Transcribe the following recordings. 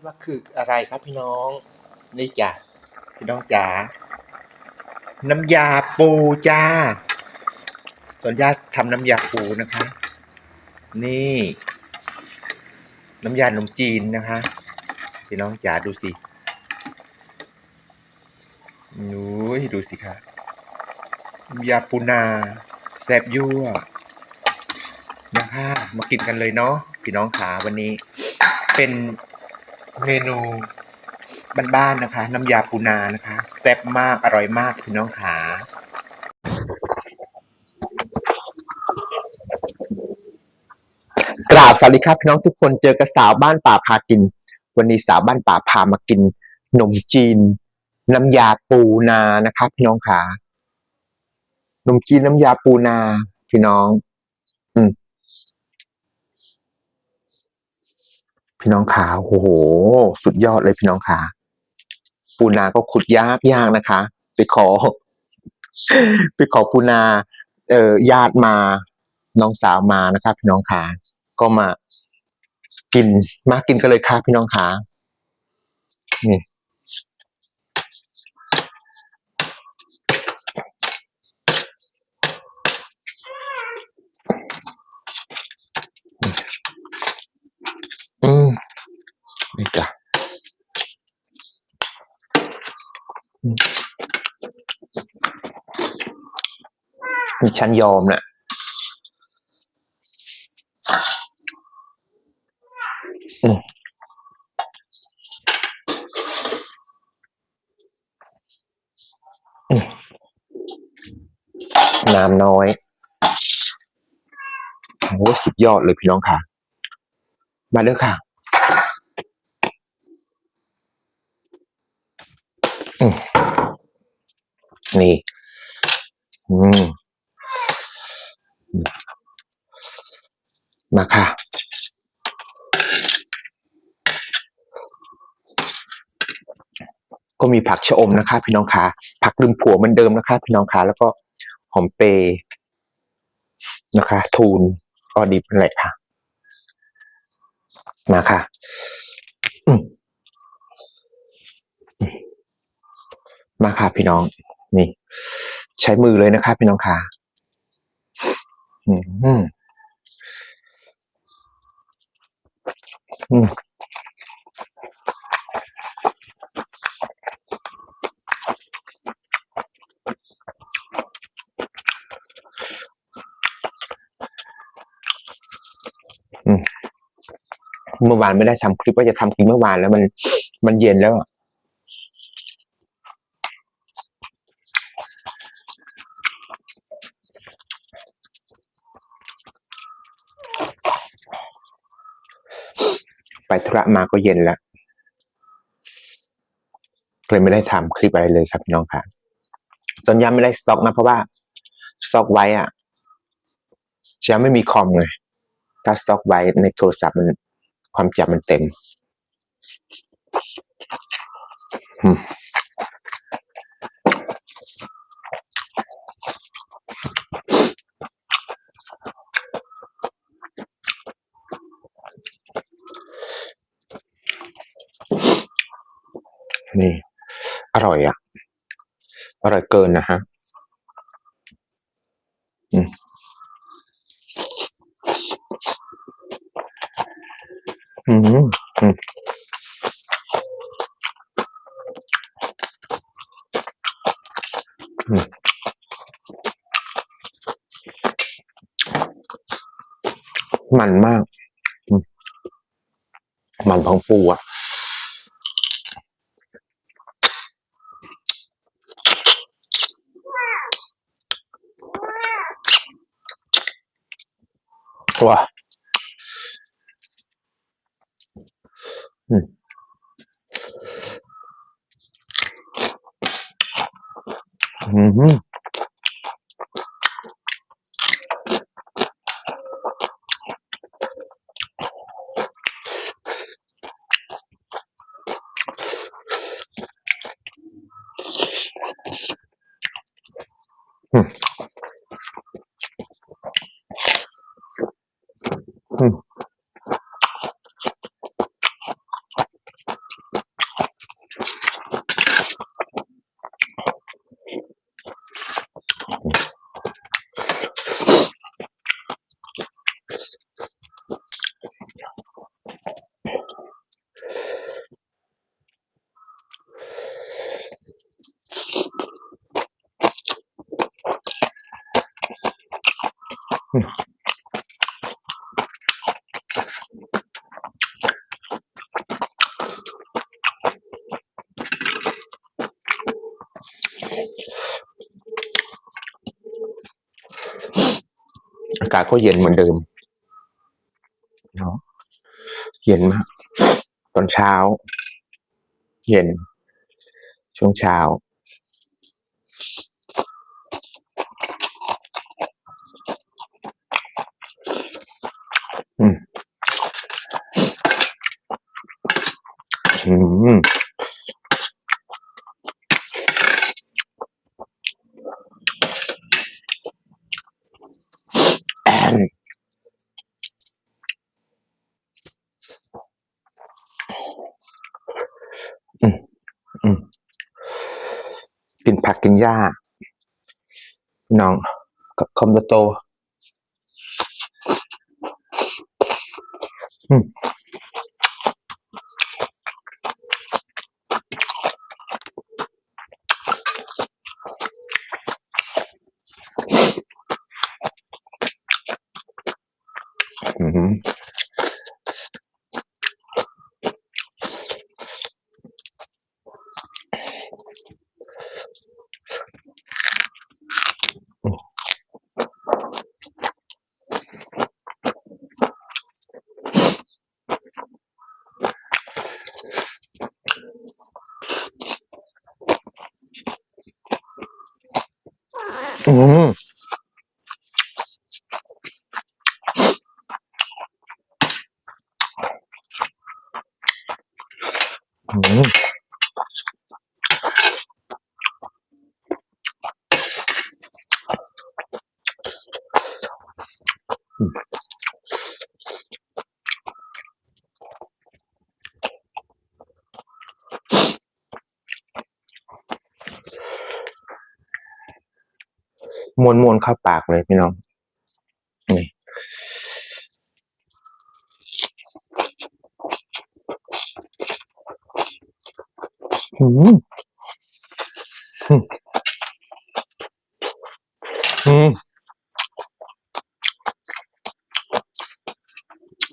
่ว่าคืออะไรครับพี่น้อง นี่จ้ะพี่น้องจ๋าน้ำยาปูจ้าส่วนญาติทำน้ำยาปูนะคะ นี่ น้ำยาขนมจีนนะคะ พี่น้องจ๋าดูสินุ้ยดูสิคะน้ำยาปูนาแซบยั่วนะคะ มากินกันเลยเนาะพี่น้องขาวันนี้ เป็น เมนูบ้านๆนะคะ น้ำยาปูนานะคะ แซ่บมากอร่อยมากพี่น้องขากราบสวัสดีครับพี่น้องทุกคนเจอกับสาวบ้านป่าพากิน วันนี้สาวบ้านป่าพามากินขนมจีน น้ำยาปูนานะครับ พี่น้องขาขนมจีนน้ำยาปูนา พี่น้อง อืม พี่น้องขาโอ้โห สุดยอดเลยพี่น้องขาปูนาก็ขุดยากยากนะคะ ไปขอ ไปขอปูนา เอ่อญาติมาน้องสาวมานะครับ พี่น้องขาก็มากินมากินกันเลยค่ะพี่น้องขานี่อืมนี่จ้ะอืมนี่ ฉันยอมนะอืมอืมน้ำน้อย โอ้โหสุดยอดเลยพี่น้องค่ะ มาเด้อค่ะนี่ อืม มาค่ะก็มีผักชะอมนะคะ พี่น้องขาผักดึงผัวเหมือนเดิมนะคะ พี่น้องขาแล้วก็หอมเปรย์นะคะ ทูนออดิบนั่นแหละค่ะมาค่ะมาค่ะพี่น้อง นี่ ใช้มือเลยนะคะ พี่น้องขาอืมอืมอืม เมื่อวานไม่ได้ทำคลิปว่าจะทำคลิปเมื่อวานแล้วมันมันเย็นแล้วอะไป ธุระมาก็เย็นแล้วเลยไม่ได้ทำคลิปอะไรเลยครับพี่น้องค่ะส่วนยาไม่ได้สต็อกนะ เพราะว่าสต็อกไว้อะจะไม่มีคอมไงถ้าสต็อกไว้ในโทรศัพท์มันความจำมันเต็ม อืมนี่ อร่อยอะ อร่อย เกินนะฮะอืม อืมอืมมันมากมมันของปูอะ ว้าอืมอื อากาศก็เย็นเหมือนเดิมเนาะเย็นมาก ตอนเช้า เย็น ช่วงเช้า อืม อืม แอนอืม อืม กิน ผักกินหญ้าน้องคอมโตอืม อืม อืม อื มวนมวนๆเข้าปากเลยพี่น้อง อืมอืมอืม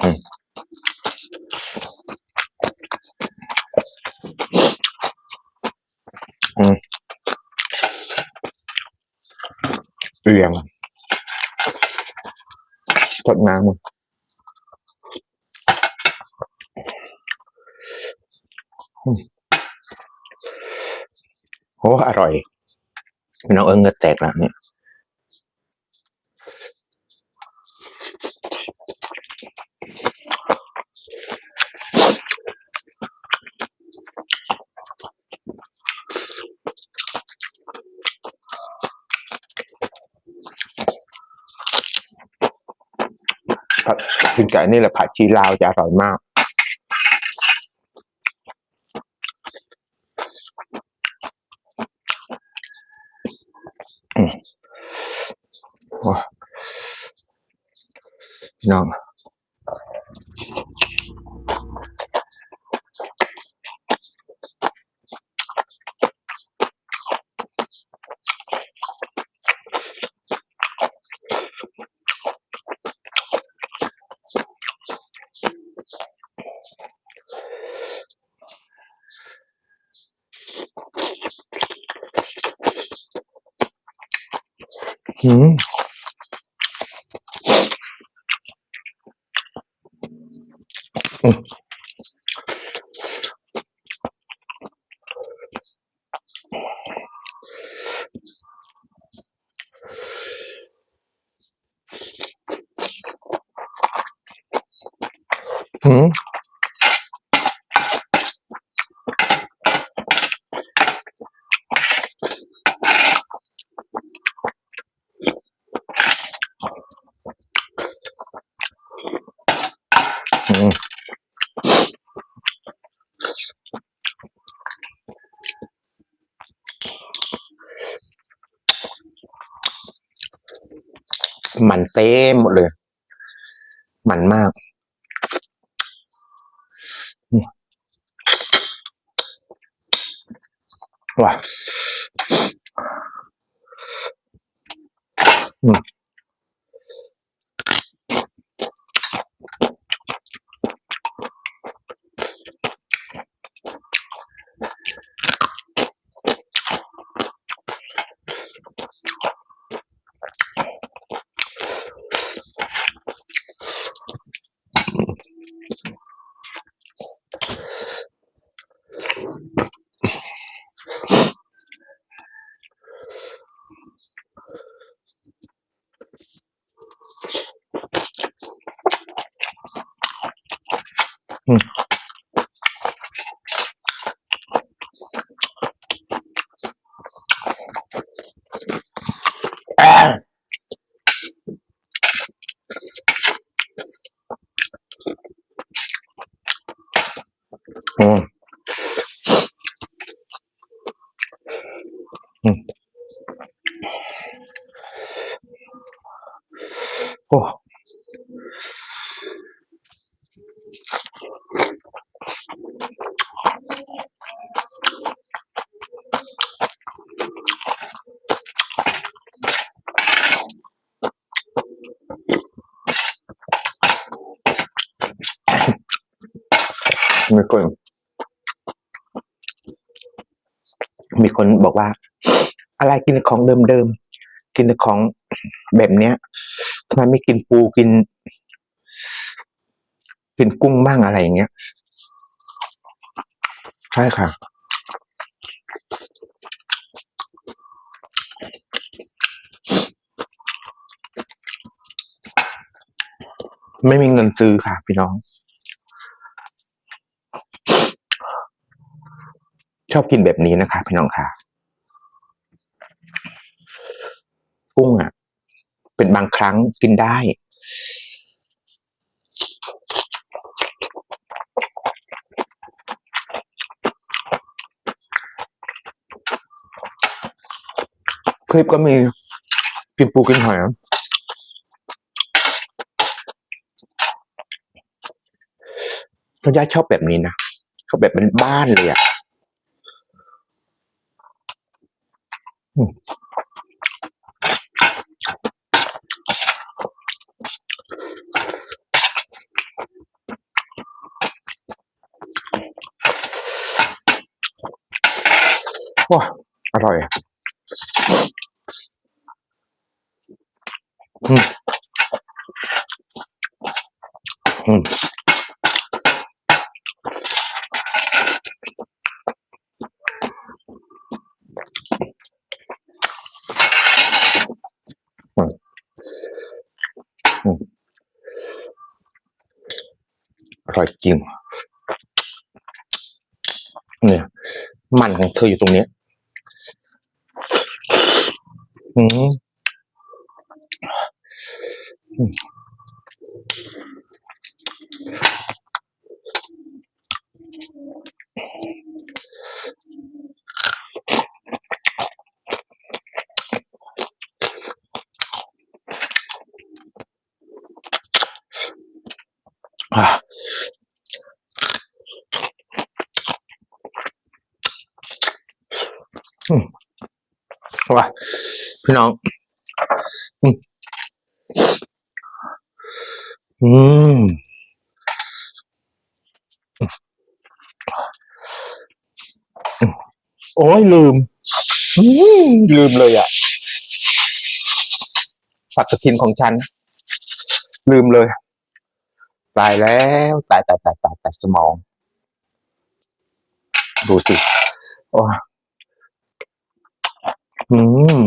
อืม อืมเอียงทดน้ำมันอืม โอ้อร่อยน้องเอิงเหงือแตกแล้วเนี่ยผัดกินไก่นี่แหละผัดชีลาวจะอร่อยมาก อืมว้าพี่ น้องอื อืมอืมมันเต็มหมดเลย มันมาก อืม ว้า มีคน มีคนบอกว่า อะไรกินของเดิมๆ กินของแบบเนี้ยทำไมไม่กินปูกิน กินกุ้งบ้างอะไรอย่างเงี้ย ใช่ค่ะไม่มีเงินซื้อค่ะ พี่น้อง ชอบกินแบบนี้นะคะพี่น้องค่ะ กุ้งอะ เป็นบางครั้งกินได้ คลิปก็มีกินปูกินหอยนะก็ย่าชอบแบบนี้นะชอบแบบเป็นบ้านเลยอะ อืมว้าอร่อยอะอืมอืมอืมอืมอร่อย จริง เนี่ยมันของเธออยู่ตรงนี้อืม ว่าพี่น้อง อืมอืมโอ้ยลืมอืม ลืมเลยอะปัตตินของฉัน ลืมเลย ตายแล้วตายตายตายตายตายสมอง ดูสิโอ้ อืม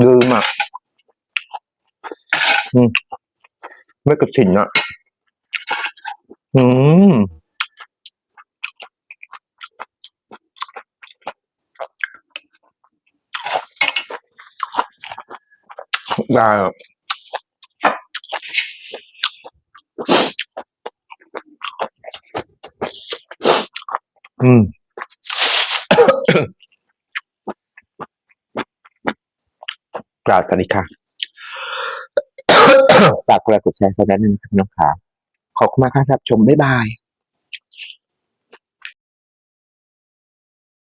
ลืมอะอืมไม่กระถิ่นอะ อืมได้ อะอืมกราบสวัสดีค่ะฝากกดไลค์กดแชร์กันนั้นนะครับพี่น้องขาขอบคุณมากครับชม บ๊ายบาย